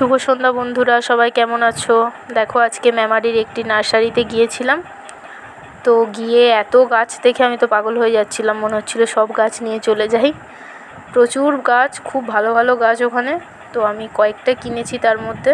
শুভ সন্ধ্যা বন্ধুরা, সবাই কেমন আছো? দেখো, আজকে মেমারির একটি নার্সারিতে গিয়েছিলাম। তো গিয়ে এত গাছ দেখে আমি তো পাগল হয়ে যাচ্ছিলাম। মনে হচ্ছিল সব গাছ নিয়ে চলে যাই। প্রচুর গাছ, খুব ভালো ভালো গাছ ওখানে। তো আমি কয়েকটা কিনেছি তার মধ্যে।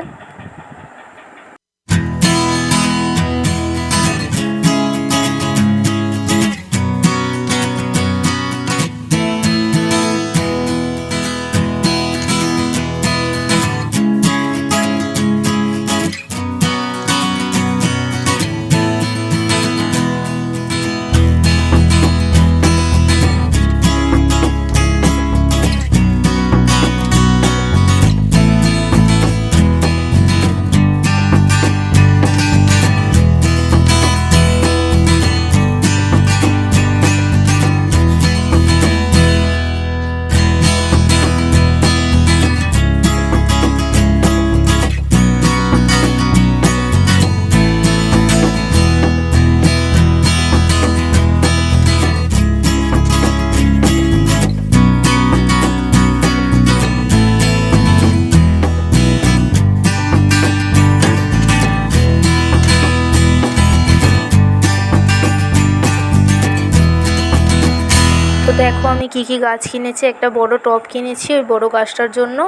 তো দেখো আমি কি কি গাছ কিনেছি। একটা বড় টব কিনেছি ওই বড় গাছটার জন্য।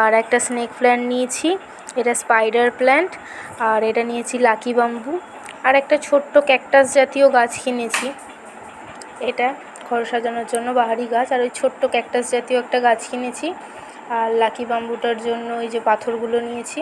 আর একটা স্নেক প্ল্যান্ট নিয়েছি, এটা স্পাইডার প্ল্যান্ট আর এটা নিয়েছি লাকি বাম্বু আর একটা ছোট্ট ক্যাকটাস জাতীয় গাছ কিনেছি। এটা ঘর সাজানোর জন্য বাহারি গাছ। আর ওই ছোট্ট ক্যাকটাস জাতীয় একটা গাছ কিনেছি। আর লাকি বাম্বুটার জন্য ওই যে পাথরগুলো নিয়েছি।